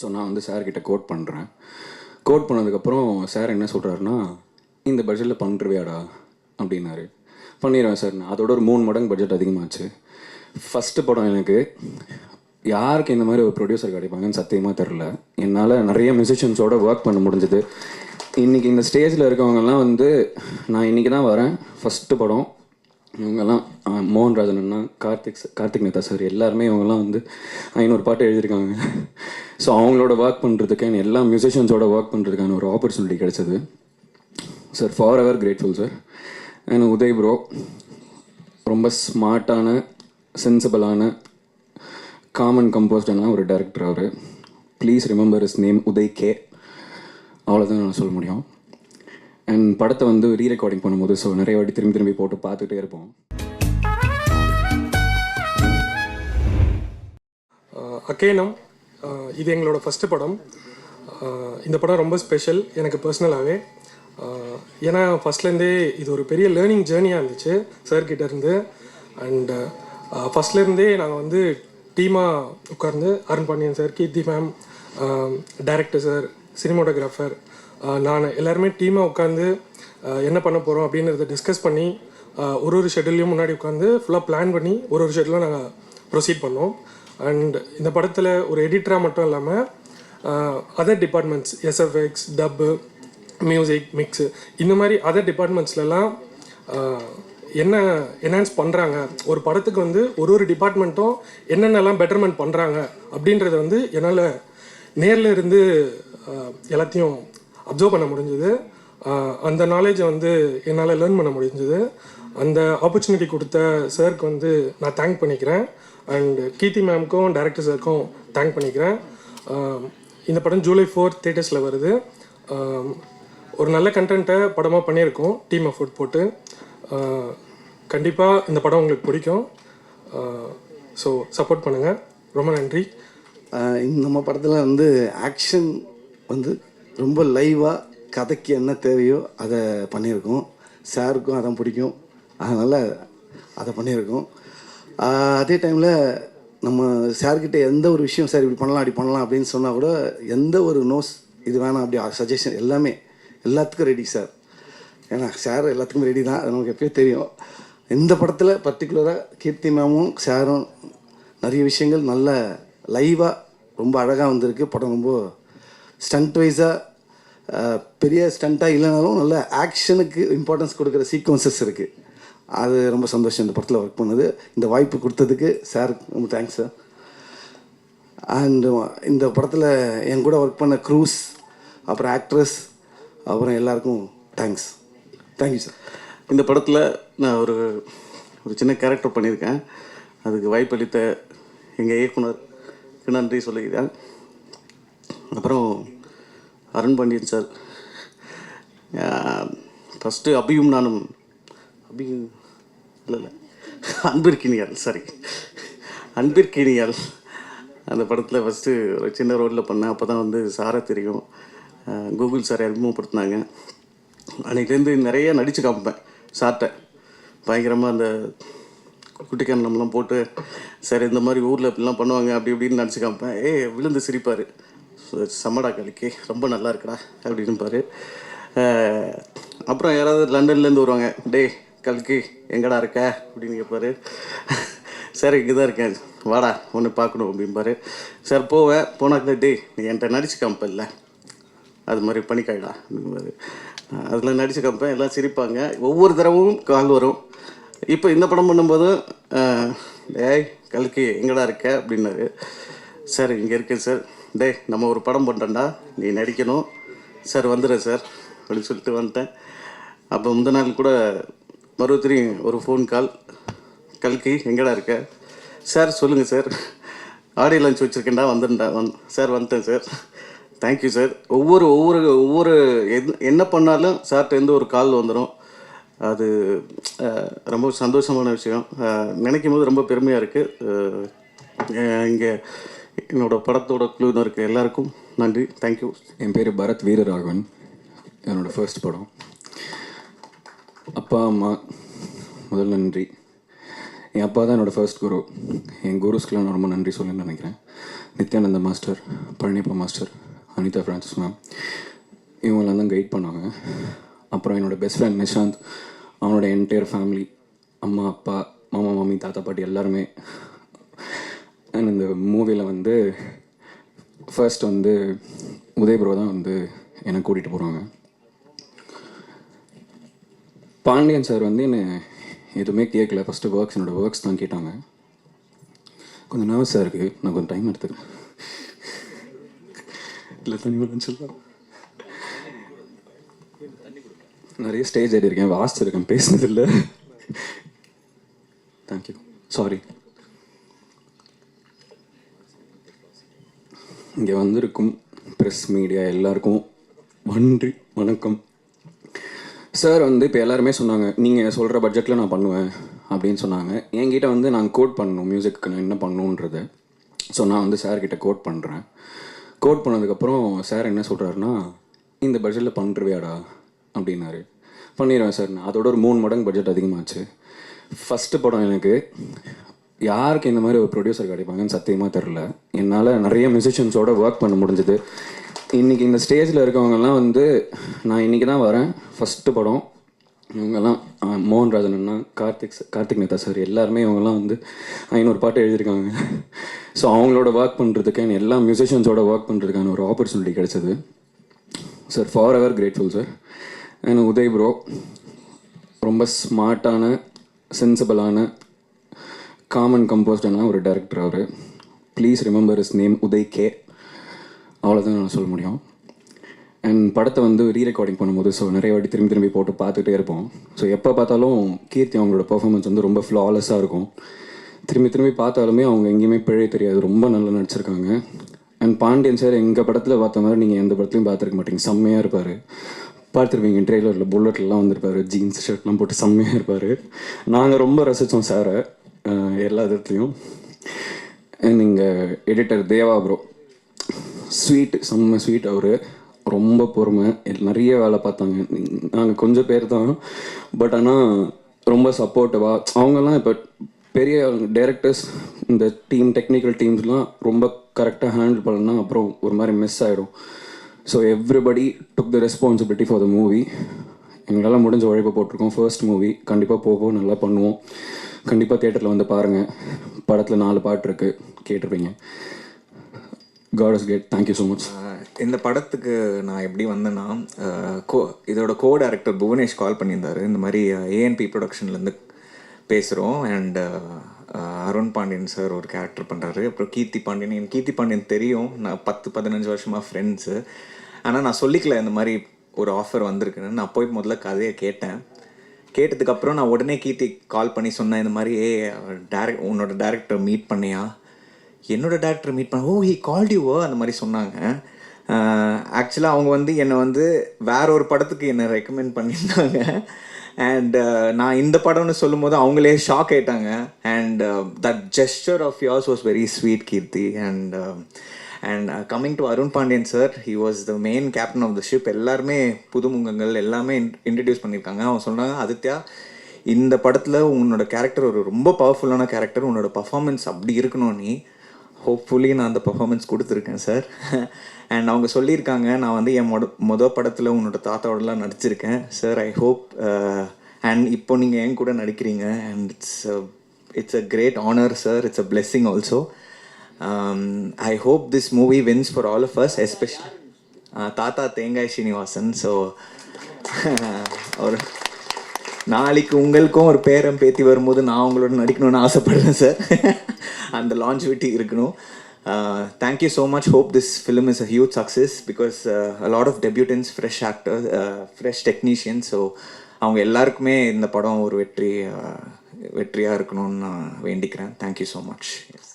So நான் வந்து சார்கிட்ட கோட் பண்ணுறேன் கோட் பண்ணதுக்கப்புறம் சார் என்ன சொல்கிறாருன்னா இந்த பட்ஜெட்டில் பண்ணுறவையாடா அப்படின்னாரு. பண்ணிடுவேன் சார் நான் அதோட ஒரு மூணு மடங்கு பட்ஜெட் அதிகமாச்சு. ஃபஸ்ட்டு படம் எனக்கு யாருக்கு இந்த மாதிரி ஒரு ப்ரொடியூசர் கிடைப்பாங்கன்னு சத்தியமாக தெரில என்னால் நிறைய மியூசிஷியன்ஸோட ஒர்க் பண்ண முடிஞ்சது. இன்றைக்கி இந்த ஸ்டேஜில் இருக்கவங்கெல்லாம் வந்து நான் இன்றைக்கி தான் வரேன். ஃபஸ்ட்டு படம். இவங்கெல்லாம் அஹ், மோகன்ராஜன் அண்ணா கார்த்திக் கார்த்திக் நேதா சார் எல்லாருமே இவங்கெல்லாம் வந்து ஐநூறு பாட்டு எழுதியிருக்காங்க. ஸோ அவங்களோட ஒர்க் பண்ணுறதுக்கு எல்லா மியூசிஷியன்ஸோட ஒர்க் பண்ணுறதுக்கான ஒரு ஆப்பர்ச்சுனிட்டி கிடைச்சது. Sir forever grateful sir and Uday bro ரொம்ப ஸ்மார்ட்டான சென்சிபிளான காமன் கம்போஸ்டான ஒரு director our. Please remember is name Uday K அவ்வளோதான் நான் சொல்ல முடியும். அண்ட் படத்தை வந்து ரீ ரெக்கார்டிங் பண்ணும்போது ஸோ நிறைய வாட்டி திரும்பி திரும்பி போட்டு பார்த்துட்டே இருப்போம். அக்கேனம் இது எங்களோட ஃபஸ்ட்டு படம். இந்த படம் ரொம்ப ஸ்பெஷல் எனக்கு பர்சனலாகவே ஏன்னா ஃபஸ்ட்லேருந்தே இது ஒரு பெரிய லேர்னிங் ஜேர்னியாக இருந்துச்சு சார்கிட்ட இருந்து. அண்ட் ஃபஸ்ட்லேருந்தே நாங்கள் வந்து டீமாக உட்கார்ந்து Arun Pandian sir Keerthi ma'am director sir cinematographer நான் எல்லாருமே டீமாக உட்காந்து என்ன பண்ண போகிறோம் அப்படின்றத டிஸ்கஸ் பண்ணி ஒரு ஒரு ஷெட்யூல்லையும் முன்னாடி உட்காந்து ஃபுல்லாக பிளான் பண்ணி ஒரு ஒரு ஷெட்யூலும் நாங்கள் ப்ரொசீட் பண்ணோம். அண்ட் இந்த படத்தில் ஒரு எடிட்டராக மட்டும் இல்லாமல் other departments SFX dub music mix இந்த மாதிரி அதர் டிபார்ட்மெண்ட்ஸ்லலாம் என்ன என்ஹான்ஸ் பண்ணுறாங்க ஒரு படத்துக்கு வந்து ஒரு ஒரு டிபார்ட்மெண்ட்டும் என்னென்னலாம் பெட்டர்மெண்ட் பண்ணுறாங்க அப்படின்றத வந்து என்னால் நேரில் இருந்து எல்லாத்தையும் அப்சர்வ் பண்ண முடிஞ்சது. அந்த நாலேஜை வந்து என்னால் லேர்ன் பண்ண முடிஞ்சது. அந்த ஆப்பர்ச்சுனிட்டி கொடுத்த சாருக்கு வந்து நான் தேங்க் பண்ணிக்கிறேன். அண்ட் கீர்த்தி மேம்க்கும் டேரக்டர் சாருக்கும் தேங்க் பண்ணிக்கிறேன். இந்த படம் ஜூலை ஃபோர் தேட்டர்ஸில் வருது. ஒரு நல்ல கண்டென்ட்டை படமாக பண்ணியிருக்கோம் டீம் எஃபோர்ட் போட்டு. கண்டிப்பாக இந்த படம் உங்களுக்கு பிடிக்கும். ஸோ சப்போர்ட் பண்ணுங்கள் ரொம்ப நன்றி. நம்ம படத்தில் வந்து ஆக்ஷன் வந்து ரொம்ப லைவாக கதைக்கு என்ன தேவையோ அதை பண்ணியிருக்கோம். சாருக்கும் அதான் பிடிக்கும். அதனால் அதை பண்ணியிருக்கோம். அதே டைமில் நம்ம சார்கிட்ட எந்த ஒரு விஷயம் சார் இப்படி பண்ணலாம் அப்படி பண்ணலாம் அப்படின்னு சொன்னால் கூட எந்த ஒரு நோஸ் இது வேணாம் அப்படி சஜஷன் எல்லாமே எல்லாத்துக்கும் ரெடி சார். ஏன்னா சார் எல்லாத்துக்கும் ரெடி தான். அது நமக்கு எப்பயோ தெரியும். இந்த படத்தில் பர்டிகுலராக கீர்த்தி மேமும் சாரும் நிறைய விஷயங்கள் நல்ல லைவாக ரொம்ப அழகாக வந்திருக்கு. படம் ரொம்ப ஸ்டண்ட் வைஸாக பெரிய ஸ்டண்ட்டாக இல்லைனாலும் நல்ல ஆக்ஷனுக்கு இம்பார்ட்டன்ஸ் கொடுக்குற சீக்வன்சஸ் இருக்குது அது ரொம்ப சந்தோஷம் இந்த படத்தில் ஒர்க் பண்ணது. இந்த வாய்ப்பு கொடுத்ததுக்கு சார் ரொம்ப தேங்க்ஸ் சார் அண்ட் இந்த படத்தில் என் கூட ஒர்க் பண்ண க்ரூஸ் அப்புறம் ஆக்ட்ரஸ் அப்புறம் எல்லாருக்கும் தேங்க்ஸ் தேங்க்யூ சார் இந்த படத்தில் நான் ஒரு ஒரு சின்ன கேரக்டர் பண்ணியிருக்கேன். அதுக்கு வாய்ப்பளித்த எங்கள் இயக்குனருக்கு நன்றி சொல்லிக்கிறேன் அப்புறம் அருண் பாண்டியன் சார். ஃபஸ்ட்டு அபியும் நானும் அபி இல்லை இல்லை. அன்பிற்கினியால் சாரி அன்பிற்கினியால் அந்த படத்தில் ஃபஸ்ட்டு ஒரு சின்ன ரோலில் பண்ணேன். அப்போ தான் வந்து சாரை தெரியும். கூகுள் சாரை அறிமுகப்படுத்தினாங்க அன்றைக்கிலேருந்து நிறைய நடித்து காமிப்பேன் சார்ட்டை. பயங்கரமாக அந்த குட்டிக்கண்ணம்லாம் போட்டு சரி இந்த மாதிரி ஊரில் இப்படிலாம் பண்ணுவாங்க அப்படி இப்படின்னு நடிச்சு காமிப்பேன். ஏ விழுந்து சிரிப்பார். சம்மடா கலிக்கு ரொம்ப நல்லா இருக்குடா அப்படின்னுப்பாரு. அஹ் அப்புறம் யாராவது லண்டன்லேருந்து வருவாங்க டேய் கல்கி எங்கடா இருக்க? அப்படின்னு கேட்பாரு சார் இங்கே தான் இருக்கேன். வாடா ஒன்று பார்க்கணும் அப்படிம்பாரு சார் போவேன் போனாக்க டே நீ என்கிட்ட நடிச்சு காமிப்பல்ல அது மாதிரி பண்ணிக்காயிடா அப்படிம்பாரு அதில் நடிச்சு காமிப்பேன் எல்லாம் சிரிப்பாங்க. ஒவ்வொரு தடவும் கால் வரும். இப்போ இந்த படம் பண்ணும்போது அஹ், டேய் கல்கி எங்கடா இருக்க? அப்படின்னாரு. சார் இங்கே இருக்கேன் சார். டேய் நம்ம ஒரு படம் பண்ணுறேன்டா நீ நடிக்கணும். சார் வந்துடுறேன் சார். அப்படின்னு சொல்லிட்டு வந்துட்டேன். அப்போ முந்த நாள் கூட மறுபடியும் ஒரு ஃபோன் கால் கல்கி எங்கடா இருக்க? சார் சொல்லுங்கள் சார். ஆடியோ லஞ்ச் வச்சுருக்கேன்டா வந்துட்டா வந் சார் வந்துட்டேன் சார். தேங்க்யூ சார் ஒவ்வொரு ஒவ்வொரு ஒவ்வொரு என்ன பண்ணாலும் சார்ட்ட இருந்து ஒரு கால் வந்துடும் அது ரொம்ப சந்தோஷமான விஷயம். நினைக்கும் போது ரொம்ப பெருமையாக இருக்குது இங்கே என்னோட படத்தோட குழுவினருக்கு எல்லாருக்கும் நன்றி. தேங்க்யூ என் பேர் பரத் வீரராகவன். என்னோட ஃபர்ஸ்ட் படம். அப்பா அம்மா முதல் நன்றி. என் அப்பா தான் என்னோடய ஃபர்ஸ்ட் குரு. என் குருஸ்க்கெலாம் நான் ரொம்ப நன்றி சொல்லணும்னு நினைக்கிறேன். Nithyananda master Palanippa master Anitha Francis ma'am இவங்களாம் தான் கைட் பண்ணாங்க அப்புறம் என்னோட பெஸ்ட் ஃப்ரெண்ட் நிஷாந்த். அவனோட என்டையர் ஃபேமிலி அம்மா அப்பா மாமா மாமி தாத்தா பாட்டி எல்லாருமே அண்ட் இந்த மூவியில் வந்து ஃபர்ஸ்ட் வந்து உதய் ப்ரோ தான் வந்து என்னை கூட்டிகிட்டு போகிறாங்க பாண்டியன் சார் வந்து என்னை எதுவுமே கேட்கல ஃபஸ்ட்டு ஒர்க்ஸ் என்னோடய ஒர்க்ஸ் தான் கேட்டாங்க. கொஞ்சம் நர்வஸாக இருக்குது நான் கொஞ்சம் டைம் எடுத்துக்கிறேன். இல்லை தண்ணி சொல்லலாம் நிறைய ஸ்டேஜ் ஏறி இருக்கேன் வாசிச்சிருக்கேன். பேசினதில்லை. தேங்க்யூ சாரி இங்கே வந்திருக்கும் ப்ரெஸ் மீடியா எல்லாருக்கும் நன்றி வணக்கம். சார் வந்து இப்போ எல்லாருமே சொன்னாங்க நீங்கள் சொல்கிற பட்ஜெட்டில் நான் பண்ணுவேன் அப்படின்னு சொன்னாங்க. என்கிட்ட வந்து நான் கோட் பண்ணணும் மியூசிக்கு நான் என்ன பண்ணணுன்றத ஸோ நான் வந்து சார்கிட்ட கோட் பண்ணுறேன் கோட் பண்ணதுக்கப்புறம் சார் என்ன சொல்கிறாருன்னா இந்த பட்ஜெட்டில் பண்ணுறியாடா அப்படின்னாரு. பண்ணிடுவேன் சார் நான். அதோட ஒரு மூணு மடங்கு பட்ஜெட் அதிகமாச்சு. ஃபஸ்ட்டு படம் எனக்கு யாருக்கு இந்த மாதிரி ஒரு ப்ரொடியூசர் கிடைப்பாங்கன்னு சத்தியமாக தெரில என்னால் நிறைய மியூசிஷியன்ஸோட ஒர்க் பண்ண முடிஞ்சது. இன்றைக்கி இந்த ஸ்டேஜில் இருக்கவங்கெல்லாம் வந்து நான் இன்றைக்கி தான் வரேன். ஃபஸ்ட்டு படம். இவங்கெல்லாம் மோகன்ராஜன் அண்ணா கார்த்திக் கார்த்திக் நேதா சார் எல்லாருமே இவங்கெல்லாம் வந்து ஐநூறு பாட்டு எழுதியிருக்காங்க. ஸோ அவங்களோட ஒர்க் பண்ணுறதுக்கு எல்லா மியூசிஷியன்ஸோட ஒர்க் பண்ணுறதுக்கான ஒரு ஆப்பர்ச்சுனிட்டி கிடைச்சது. Sir forever grateful sir and Uday bro ரொம்ப ஸ்மார்ட்டான சென்சிபிளான காமன் கம்போஸ்டான ஒரு director our. Please remember is name Uday K அவ்வளோதான் நான் சொல்ல முடியும். அண்ட் படத்தை வந்து ரீ ரெக்கார்டிங் பண்ணும்போது ஸோ நிறைய வாட்டி திரும்பி திரும்பி போட்டு பார்த்துட்டே இருப்போம். ஸோ எப்போ பார்த்தாலும் கீர்த்தி அவங்களோட பர்ஃபார்மன்ஸ் வந்து ரொம்ப ஃப்ளாலெஸ்ஸாக இருக்கும். திரும்பி திரும்பி பார்த்தாலுமே அவங்க எங்கேயுமே பிழை தெரியாது. ரொம்ப நல்லா நடிச்சிருக்காங்க. அண்ட் பாண்டியன் சார் எங்கள் படத்தில் பார்த்த மாதிரி நீங்கள் எந்த படத்துலையும் பார்த்துருக்க மாட்டீங்க. செம்மையாக இருப்பார். பார்த்துருப்பீங்க ட்ரெய்லரில் புல்லட்லாம் வந்திருப்பார். ஜீன்ஸ் ஷர்ட்லாம் போட்டு செம்மையாக இருப்பார். நாங்கள் ரொம்ப ரசித்தோம் சாரை எல்லா விதத்துலையும். நீங்கள் எடிட்டர் தேவா ப்ரோ ஸ்வீட் செம்ம ஸ்வீட் அவர். ரொம்ப பொறுமை. நிறைய வேலை பார்த்தாங்க. நாங்கள் கொஞ்சம் பேர் தான். பட் ஆனால் ரொம்ப சப்போர்ட்டிவாக அவங்கெல்லாம் இப்போ பெரிய டைரக்டர்ஸ் இந்த டீம் டெக்னிக்கல் டீம்ஸ்லாம் ரொம்ப கரெக்டாக ஹேண்டில் பண்ணலாம் அப்புறம் ஒரு மாதிரி மிஸ் ஆகிடும் so everybody took the responsibility for the movie எங்களால் முடிஞ்ச உழைப்பு போட்டிருக்கோம். ஃபர்ஸ்ட் மூவி கண்டிப்பாக போவோம். நல்லா பண்ணுவோம். கண்டிப்பாக தேட்டரில் வந்து பாருங்கள் படத்தில் நாலு பாட்டு இருக்குது கேட்டிருப்பீங்க. God is great thank you so much இந்த படத்துக்கு நான் எப்படி வந்தேன்னா கோ இதோட கோ டைரக்டர் புவனேஷ் கால் பண்ணியிருந்தாரு. இந்த மாதிரி ஏஎன்பி ப்ரொடக்ஷன்லேருந்து பேசுகிறோம் அண்ட் அருண் பாண்டியன் சார் ஒரு கேரக்டர் பண்ணுறாரு அப்புறம் கீர்த்தி பாண்டியன். எனக்கு கீர்த்தி பாண்டியன் தெரியும். நான் பத்து பதினஞ்சு வருஷமாக ஃப்ரெண்ட்ஸு ஆனால் நான் சொல்லிக்கல இந்த மாதிரி ஒரு ஆஃபர் வந்திருக்குன்னு. நான் போய் முதல்ல கதையை கேட்டேன். கேட்டதுக்கப்புறம் நான் உடனே கீர்த்தி கால் பண்ணி சொன்னேன் இந்த மாதிரி ஏ டேரக்ட் உன்னோட டேரக்டர் மீட் பண்ணியா? என்னோட டேரக்டர் மீட் பண்ண ஓ ஹி கால்ட் யூ அந்த மாதிரி சொன்னாங்க. ஆக்சுவலாக அவங்க வந்து என்னை வந்து வேற ஒரு படத்துக்கு என்னை ரெக்கமெண்ட் பண்ணியிருந்தாங்க. அண்ட் நான் இந்த படம்னு சொல்லும்போது அவங்களே ஷாக் ஆயிட்டாங்க. And that gesture of yours was very sweet Keerthi. And and coming to Arun Pandian sir he was the main captain of the ship எல்லாருமே புதுமுகங்கள் எல்லாமே இன்ட்ரடியூஸ் பண்ணியிருக்காங்க. அவங்க சொன்னாங்க ஆதித்யா இந்த படத்தில் உன்னோட கேரக்டர் ஒரு ரொம்ப பவர்ஃபுல்லான கேரக்டர் உன்னோட பர்ஃபார்மன்ஸ் அப்படி இருக்கணும் நீ. ஹோப்ஃபுல்லி நான் அந்த பர்ஃபார்மன்ஸ் கொடுத்துருக்கேன் சார் அண்ட் அவங்க சொல்லியிருக்காங்க நான் வந்து என் மொத மொதல் படத்தில் உன்னோட தாத்தாவோடலாம் நடிச்சிருக்கேன் சார் ஐ ஹோப் அண்ட் இப்போ நீங்கள் என் கூட நடிக்கிறீங்க. And it's it's a great honour sir it's a blessing also I hope this movie wins for all of us especially தாத்தா தேங்காய் ஸ்ரீனிவாசன் ஸோ ஒரு நாளைக்கு உங்களுக்கும் ஒரு பேரம் பேத்தி வரும்போது நான் உங்களோட நடிக்கணும்னு ஆசைப்படுறேன் சார் அந்த லான்ச் விட்டி இருக்கணும். Thank you so much hope this film is a huge success because a lot of debutants fresh actor fresh technician so அவங்க எல்லாருக்குமே இந்த படம் ஒரு வெற்றி uh, வெற்றியாக இருக்கணும்னு நான் வேண்டிக்கிறேன். Thank you so much S